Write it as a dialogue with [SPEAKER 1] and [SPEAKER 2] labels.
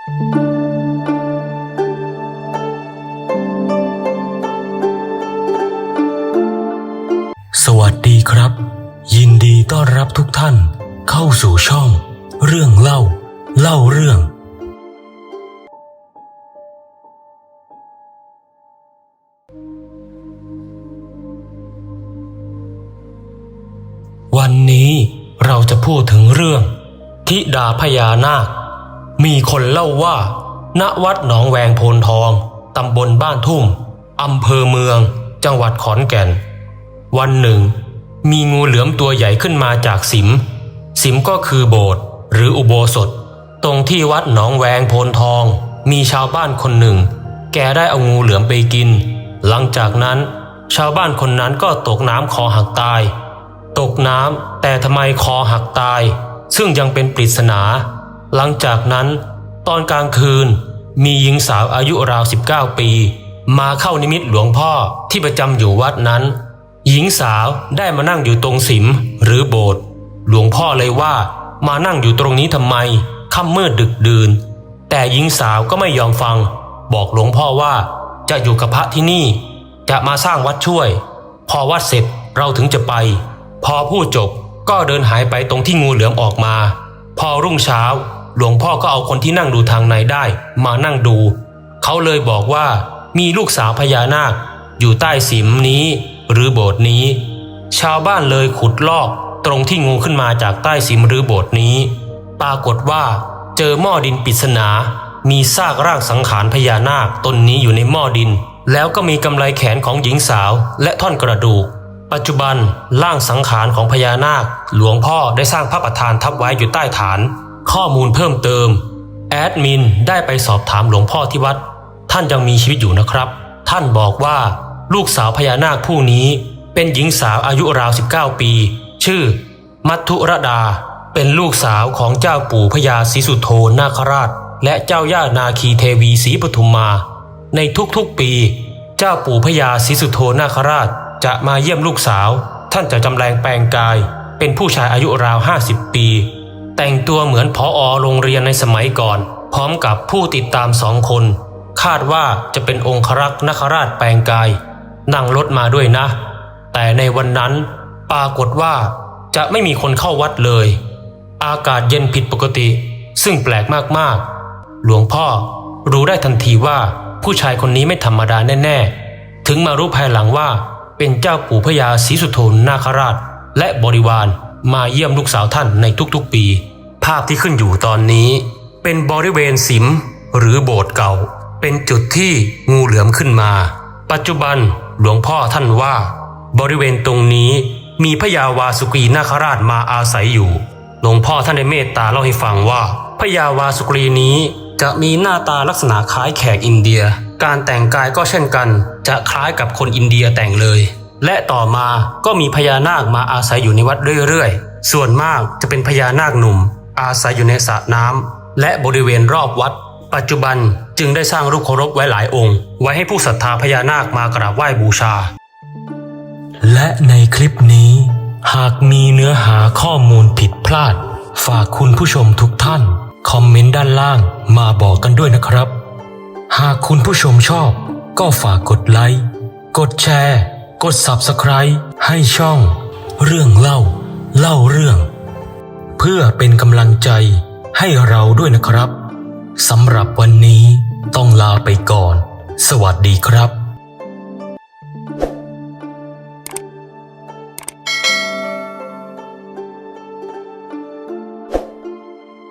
[SPEAKER 1] สวัสดีครับ ยินดีต้อนรับทุกท่านเข้าสู่ช่อง เรื่องเล่า เล่าเรื่อง วันนี้เราจะพูดถึงเรื่อง ธิดาพญานาค มีคนเล่าว่า ณวัดหนองแวงโพนทอง ตำบลบ้านทุ่ม อำเภอเมือง จังหวัดขอนแก่น วันหนึ่ง มีงูเหลือมตัวใหญ่ขึ้นมาจากสิม สิมก็คือโบสถ์หรืออุโบสถ ตรงที่วัดหนองแวงโพนทอง มีชาวบ้านคนหนึ่ง แกได้เอางูเหลือมไปกิน หลังจากนั้น ชาวบ้านคนนั้นก็ตกน้ำคอหักตาย ตกน้ำแต่ทำไมคอหักตาย ซึ่งยังเป็นปริศนา หลังจากนั้น ตอนกลางคืน มีหญิงสาวอายุราว 19 ปี มาเข้านิมิตหลวงพ่อที่ประจำอยู่วัดนั้น หญิงสาวได้มานั่งอยู่ตรงสิมหรือโบสถ์หลวงพ่อเลยว่ามานั่งอยู่ตรงนี้ทำไมค่ำมืดดึกดื่น แต่หญิงสาวก็ไม่ยอมฟัง บอกหลวงพ่อว่าจะอยู่กับพระที่นี่ จะมาสร้างวัดช่วย พอวัดเสร็จเราถึงจะไป พอพูดจบก็เดินหายไปตรงที่งูเหลือมออกมา พอรุ่งเช้า หลวงพ่อก็เอาคนที่นั่งดูทางในได้ มานั่งดู เขาเลยบอกว่ามีลูกสาวพญานาค อยู่ใต้สิมนี้ หรือโบสถ์นี้ ชาวบ้านเลยขุดลอกตรงที่งูขึ้นมาจากใต้สิมหรือโบสถ์นี้ ปรากฏว่า เจอหม้อดินปริศนา มีซากร่างสังขารพญานาคตนนี้อยู่ในหม้อดิน แล้วก็มีกำไลแขนของหญิงสาวและท่อนกระดูก ปัจจุบันร่างสังขารของพญานาค หลวงพ่อได้สร้างพระประธานทับไว้อยู่ใต้ฐาน ข้อมูลเพิ่มเติม แอดมินได้ไปสอบถามหลวงพ่อที่วัด ท่านยังมีชีวิตอยู่นะครับ ท่านบอกว่าลูกสาวพญานาคผู้นี้ เป็นหญิงสาวอายุราว 19 ปี ชื่อ มัทุรดา เป็นลูกสาวของเจ้าปู่พญาศรีสุโธนาคราช และเจ้าย่านาคีเทวีศรีปทุมมา ในทุกๆปี เจ้าปู่พญาศรีสุโธนาคราชจะมาเยี่ยมลูกสาว ท่านจะจำแรงแปลงกาย เป็นผู้ชายอายุราว 50 ปี แต่งตัวเหมือนพออโรงเรียนในสมัยก่อน พร้อมกับผู้ติดตามสองคน คาดว่าจะเป็นองครักษ์นคราชแปลงกาย นั่งรถมาด้วยนะ แต่ในวันนั้นปรากฏว่าจะไม่มีคนเข้าวัดเลย อากาศเย็นผิดปกติ ซึ่งแปลกมากๆ หลวงพ่อรู้ได้ทันทีว่าผู้ชายคนนี้ไม่ธรรมดาแน่ ๆ ถึงมารู้ภายหลังว่าเป็นเจ้าปู่พญาศรีสุโธนาคราช และบริวารมาเยี่ยมลูกสาวท่านในทุกๆปี ภาพที่ขึ้นอยู่ตอนนี้ เป็นบริเวณสิมหรือโบสถ์เก่า เป็นจุดที่งูเหลือมขึ้นมา ปัจจุบันหลวงพ่อท่านว่า บริเวณตรงนี้มีพญาวาสุกีนาคราชมาอาศัยอยู่ หลวงพ่อท่านได้เมตตาเล่าให้ฟังว่าพญาวาสุกรีนี้จะมีหน้าตาลักษณะคล้ายแขกอินเดีย การแต่งกายก็เช่นกัน จะคล้ายกับคนอินเดียแต่งเลย และต่อมาก็มีพญานาคมาอาศัยอยู่ในวัดเรื่อยๆ ส่วนมากจะเป็นพญานาคหนุ่ม อาศัยอยู่ในสระน้ำและบริเวณรอบวัด ปัจจุบันจึงได้สร้างรูปเคารพไว้หลายองค์ ไว้ให้ผู้ศรัทธาพญานาคมากราบไหว้บูชา และในคลิปนี้ หากมีเนื้อหาข้อมูลผิดพลาด ฝากคุณผู้ชมทุกท่าน คอมเมนต์ด้านล่างมาบอกกันด้วยนะครับ หากคุณผู้ชมชอบ ก็ฝากกดไลค์กดแชร์ กด Subscribe ให้ช่อง เรื่องเล่า เล่าเรื่อง เพื่อเป็นกำลังใจให้เราด้วยนะครับสำหรับวันนี้ต้องลาไปก่อน สวัสดีครับ